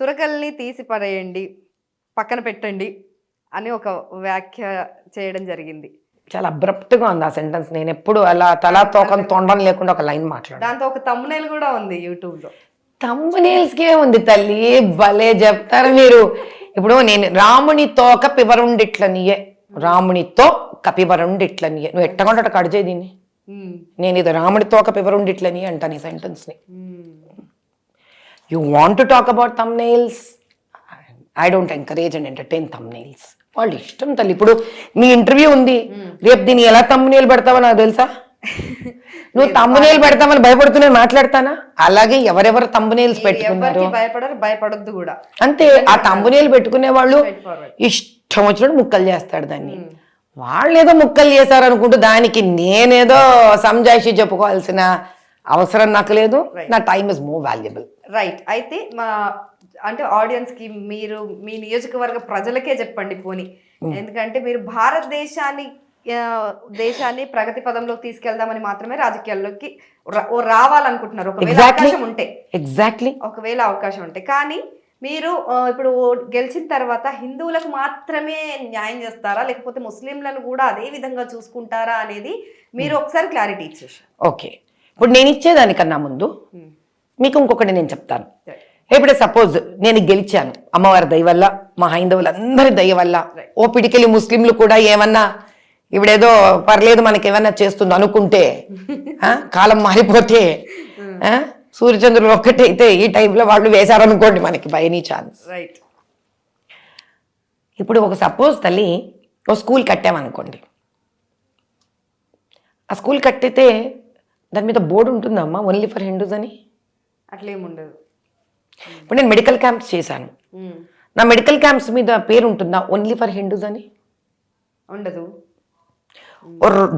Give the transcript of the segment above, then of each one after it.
తురకల్ని తీసి పడేయండి పక్కన పెట్టండి అని ఒక వ్యాఖ్య చేయడం జరిగింది. చాలా అబ్రప్ట్గా ఉంది ఆ సెంటెన్స్ నేను ఎప్పుడు అలా తలా తోకం తొండం లేకుండా ఒక లైన్ మాట్లాడు దాంతో ఒక తమ్మునేలు కూడా ఉంది యూట్యూబ్లో. తమ్మునేల్స్ కే ఉంది తల్లి భలే చెప్తారు మీరు. ఇప్పుడు నేను రాముని తోక పివరుండిట్లనియే రామునితో కపివరుండిట్లనియే నువ్వు ఎట్టకుండా కట్ చేయి దీన్ని నేను ఇది రాముడి తోక పివరుండిట్లని అంటాను ఈ సెంటెన్స్ని. ఉమ్, you want to talk about them nails I don't encourage and entertain them nails వాళ్ళు ఇష్టం తల్లి. ఇప్పుడు నీ ఇంటర్వ్యూ ఉంది. రేపు దీన్ని ఎలా తమ్మునేలు పెడతావో నాకు తెలుసా? నువ్వు తమ్మునేలు పెడతామని భయపడుతూనే మాట్లాడతానా? అలాగే ఎవరెవరు తమ్మునేల్స్ పెట్టుకున్నారు? భయపడరు భయపడొద్దు కూడా. అంతే ఆ తమ్మునేలు పెట్టుకునే వాళ్ళు. ఇష్టం వచ్చినట్టు ముక్కలు చేస్తాడు దాన్ని. వాళ్ళు ఏదో ముక్కలు చేశారు అనుకుంటూ దానికి నేనేదో సంజాయిషి చెప్పుకోవాల్సిన అవసరం నాకు లేదు నా time is more valuable right అయితే మా అంటే ఆడియన్స్కి మీరు మీ నియోజకవర్గ ప్రజలకే చెప్పండి పోని. ఎందుకంటే మీరు భారతదేశాన్ని దేశాన్ని ప్రగతి పదంలోకి తీసుకెళ్దామని మాత్రమే రాజకీయాల్లోకి రావాలనుకుంటున్నారు. ఒకవేళ. అవకాశం ఉంటే. ఎగ్జాక్ట్లీ ఒకవేళ అవకాశం ఉంటే. కానీ మీరు ఇప్పుడు గెలిచిన తర్వాత హిందువులకు మాత్రమే న్యాయం చేస్తారా? లేకపోతే ముస్లింలను కూడా అదే విధంగా చూసుకుంటారా అనేది మీరు ఒకసారి క్లారిటీ ఇచ్చేసి. ఓకే ఇప్పుడు నేను ఇచ్చేదానికన్నా ముందు మీకు ఇంకొకటి నేను చెప్తాను. ఇప్పుడు సపోజ్ నేను గెలిచాను అమ్మవారి దయ వల్ల మా హైందవులందరి దయ వల్ల ఓ పిడికెళ్ళి ముస్లింలు కూడా ఏమన్నా ఇవిడేదో పర్లేదు మనకి ఏమన్నా చేస్తుంది అనుకుంటే ఆ, కాలం మారిపోతే ఆ, సూర్యచంద్రులు ఒక్కటైతే ఈ టైంలో వాళ్ళు వేశారనుకోండి మనకి బై ఎనీ ఛాన్స్ రైట్ ఇప్పుడు ఒక సపోజ్ తల్లి ఓ స్కూల్ కట్టామనుకోండి. ఆ స్కూల్ కట్టితే దాని మీద బోర్డు ఉంటుందమ్మా ఓన్లీ ఫర్ హిందూస్ అని? అట్లేముండదు. ఇప్పుడు నేను మెడికల్ క్యాంప్స్ చేశాను. నా మెడికల్ క్యాంప్స్ మీద పేరు ఉంటుందా ఓన్లీ ఫర్ హిందూస్ అని? ఉండదు.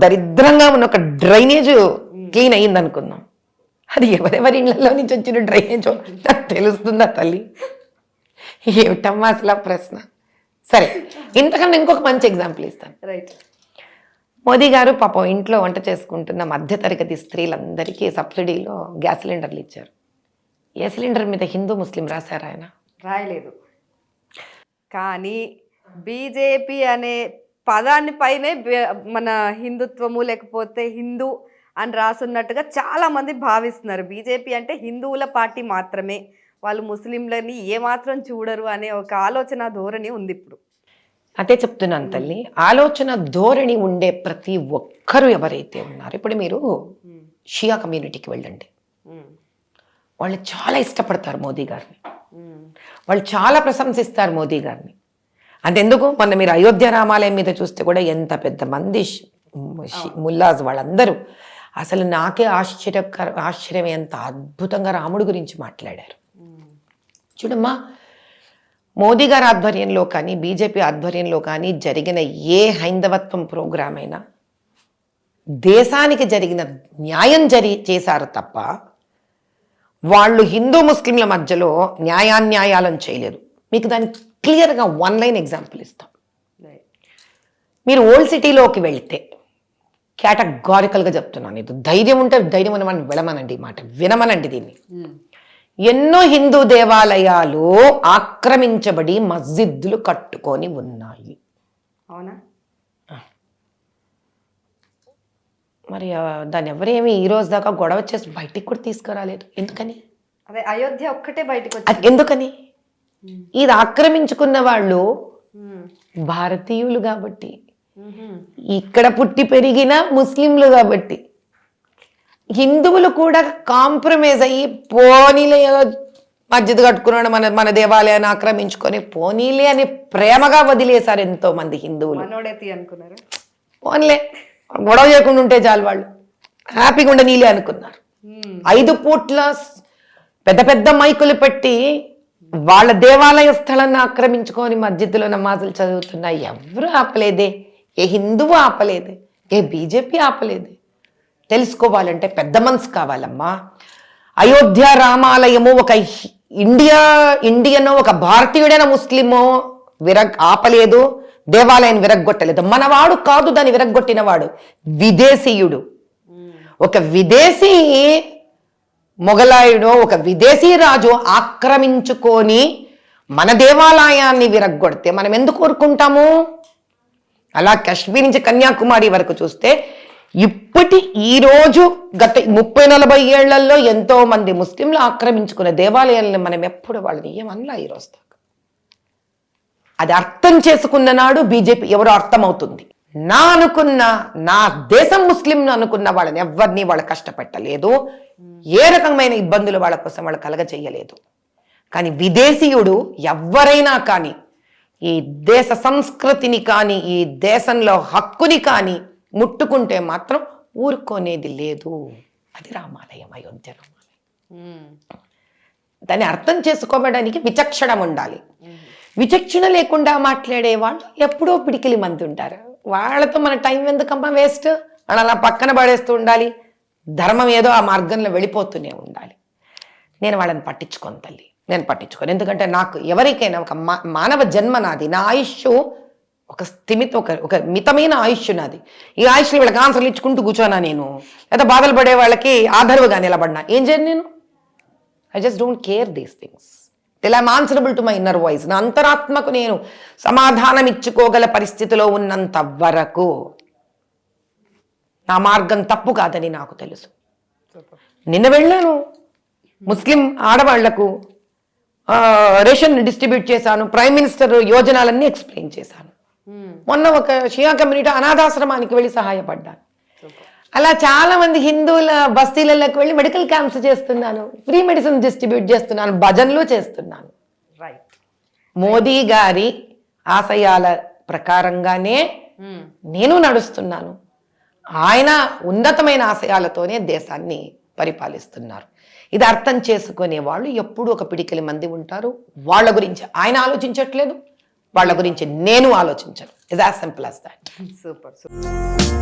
దరిద్రంగా ఉన్న ఒక డ్రైనేజ్ క్లీన్ అయ్యింది అనుకుందాం. అది ఎవరెవరి ఇళ్ళలో నుంచి వచ్చిన డ్రైనేజ్ నాకు తెలుస్తుందా తల్లి? ఏమిటమ్మా అసలు ప్రశ్న? సరే ఇంతకన్నా ఇంకొక మంచి ఎగ్జాంపుల్ ఇస్తాను. రైట్ మోదీ గారు పాపం ఇంట్లో వంట చేసుకుంటున్న మధ్యతరగతి స్త్రీలందరికీ సబ్సిడీలో గ్యాస్ సిలిండర్లు ఇచ్చారు. ఏ సిలిండర్ మీద హిందూ ముస్లిం రాశారు ఆయన? రాయలేదు. కానీ బీజేపీ అనే పదాన్ని పైనే మన హిందుత్వము లేకపోతే హిందూ అని రాసున్నట్టుగా చాలామంది భావిస్తున్నారు. బీజేపీ అంటే హిందువుల పార్టీ మాత్రమే. వాళ్ళు ముస్లింలని ఏమాత్రం చూడరు అనే ఒక ఆలోచన ధోరణి ఉంది ఇప్పుడు. అదే చెప్తున్నాను తల్లి ఆలోచన ధోరణి ఉండే ప్రతి ఒక్కరు ఎవరైతే ఉన్నారో ఇప్పుడు మీరు షియా కమ్యూనిటీకి వెళ్ళండి. వాళ్ళు చాలా ఇష్టపడతారు మోదీ గారిని. వాళ్ళు చాలా ప్రశంసిస్తారు మోదీ గారిని. అంతెందుకు మొన్న మీరు అయోధ్య రామాలయం మీద చూస్తే కూడా ఎంత పెద్ద మంది ముల్లాస్ వాళ్ళందరూ. అసలు నాకే ఆశ్చర్యకర ఆశ్చర్యం ఎంత అద్భుతంగా రాముడి గురించి మాట్లాడారు. చూడమ్మా మోదీ గారి ఆధ్వర్యంలో కానీ బీజేపీ ఆధ్వర్యంలో కానీ జరిగిన ఏ హైందవత్వం ప్రోగ్రాం అయినా దేశానికి జరిగిన న్యాయం జరి చేశారు తప్ప వాళ్ళు హిందూ ముస్లింల మధ్యలో న్యాయాన్యాయాలను చేయలేదు. మీకు దానికి క్లియర్గా వన్ లైన్ ఎగ్జాంపుల్ ఇస్తాం. మీరు ఓల్డ్ సిటీలోకి వెళ్తే కేటగారికల్గా చెప్తున్నాను ఇది ధైర్యం ఉంటే ధైర్యం ఉన్నమని విడమనండి ఈ మాట వినమనండి దీన్ని. ఎన్నో హిందూ దేవాలయాలు ఆక్రమించబడి మస్జిద్దులు కట్టుకొని ఉన్నాయి. అవునా? మరి ఆ, దాన్ని ఎవరేమి ఈ రోజు దాకా గొడవ చేసి బయటికి కూడా తీసుకురాలేదు? ఎందుకని? అదే అయోధ్య ఒక్కటే బయటకు ఎందుకని? ఇది ఆక్రమించుకున్న వాళ్ళు భారతీయులు కాబట్టి ఇక్కడ పుట్టి పెరిగిన ముస్లింలు కాబట్టి హిందువులు కూడా కాంప్రమైజ్ అయ్యి పోనీలే మస్జిద్ కట్టుకున్నాడు మన మన దేవాలయాన్ని ఆక్రమించుకొని పోనీలే అని ప్రేమగా వదిలేశారు ఎంతో మంది హిందువులు అనుకున్నారా? పోన్లే. గొడవ చేయకుండా ఉంటే చాలు వాళ్ళు. హ్యాపీగా ఉండ నీలే అనుకున్నారు ఐదు పూట్ల పెద్ద పెద్ద మైకులు పెట్టి వాళ్ళ దేవాలయ స్థలాన్ని ఆక్రమించుకొని మస్జిద్దులో నమాజులు చదువుతున్నా ఎవరు ఆపలేదే? ఏ హిందువు ఆపలేదే? ఏ బీజేపీ ఆపలేదే? తెలుసుకోవాలంటే పెద్ద మనసు కావాలమ్మా. అయోధ్య రామాలయము ఒక ఇండియా ఇండియన్ ఒక భారతీయుడైన ముస్లిమో విరగ్ ఆపలేదు. దేవాలయం విరగ్గొట్టలేదు. మనవాడు కాదు దాన్ని విరగ్గొట్టినవాడు విదేశీయుడు. ఒక విదేశీ మొఘలాయుడు ఒక విదేశీ రాజు ఆక్రమించుకొని మన దేవాలయాన్ని విరగ్గొడితే మనం ఎందుకు కోరుకుంటాము? అలా కాశ్మీర్ నుంచి కన్యాకుమారి వరకు చూస్తే ఇప్పటి ఈ రోజు గత ముప్పై నలభై ఏళ్ళలో ఎంతో మంది ముస్లింలు ఆక్రమించుకున్న దేవాలయాలను మనం ఎప్పుడు వాళ్ళని ఏమన్నా ఈరోజు దాకా? అది అర్థం చేసుకున్న నాడు బీజేపీ ఎవరో అర్థమవుతుంది. నా అనుకున్న నా దేశం ముస్లింను అనుకున్న వాళ్ళని ఎవరిని వాళ్ళు కష్టపెట్టలేదు. ఏ రకమైన ఇబ్బందులు వాళ్ళ కోసం వాళ్ళు కలగజేయలేదు. కానీ విదేశీయుడు ఎవరైనా కానీ ఈ దేశ సంస్కృతిని కానీ ఈ దేశంలో హక్కుని కానీ ముట్టుకుంటే మాత్రం ఊరుకోనేది లేదు. అది రామాలయం అయోధ్య రామాలయం. దాన్ని అర్థం చేసుకోవడానికి విచక్షణ ఉండాలి. విచక్షణ లేకుండా మాట్లాడే వాళ్ళు ఎప్పుడో పిడికిలి మంది ఉంటారు. వాళ్ళతో మన టైం ఎందుకమ్మా వేస్ట్? అని అలా పక్కన పడేస్తూ ఉండాలి. ధర్మం ఏదో ఆ మార్గంలో వెళ్ళిపోతూనే ఉండాలి. నేను వాళ్ళని పట్టించుకోను తల్లి. నేను పట్టించుకోను. ఎందుకంటే నాకు ఎవరికైనా ఒక మా- మానవ జన్మ నాది. నా ఆయుష్ ఒక స్థిమిత ఒక ఒక మితమైన ఆయుష్ నాది. ఈ ఆయుష్ని వీళ్ళకి ఆన్సర్లు ఇచ్చుకుంటూ కూర్చోనా నేను? లేదా బాధలు పడే వాళ్ళకి ఆధారుగా నిలబడినా? ఏం చేయను నేను? I just don't care these things till I'm answerable to my inner voice నా అంతరాత్మకు నేను సమాధానం ఇచ్చుకోగల పరిస్థితిలో ఉన్నంత వరకు నా మార్గం తప్పు కాదని నాకు తెలుసు. నిన్న వెళ్ళాను. ముస్లిం ఆడవాళ్ళకు రేషన్ డిస్ట్రిబ్యూట్ చేశాను. ప్రైమ్ మినిస్టర్ యోజనాలన్నీ ఎక్స్ప్లెయిన్ చేశాను. మొన్న ఒక షియా కమ్యూనిటీ అనాథాశ్రమానికి వెళ్ళి సహాయపడ్డాను అలా చాలా మంది హిందువుల బస్తీలలోకి వెళ్ళి మెడికల్ క్యాంప్స్ చేస్తున్నాను ఫ్రీ మెడిసిన్ డిస్ట్రిబ్యూట్ చేస్తున్నాను భజనలు చేస్తున్నాను. రైట్. మోదీ గారి ఆశయాల ప్రకారంగానే. నేను నడుస్తున్నాను. ఆయన ఉన్నతమైన ఆశయాలతోనే దేశాన్ని పరిపాలిస్తున్నారు. ఇది అర్థం చేసుకునే వాళ్ళు ఎప్పుడూ ఒక పిడికిలి మంది ఉంటారు. వాళ్ళ గురించి ఆయన ఆలోచించట్లేదు. వాళ్ళ గురించి నేను ఆలోచించను. Is as simple as that super super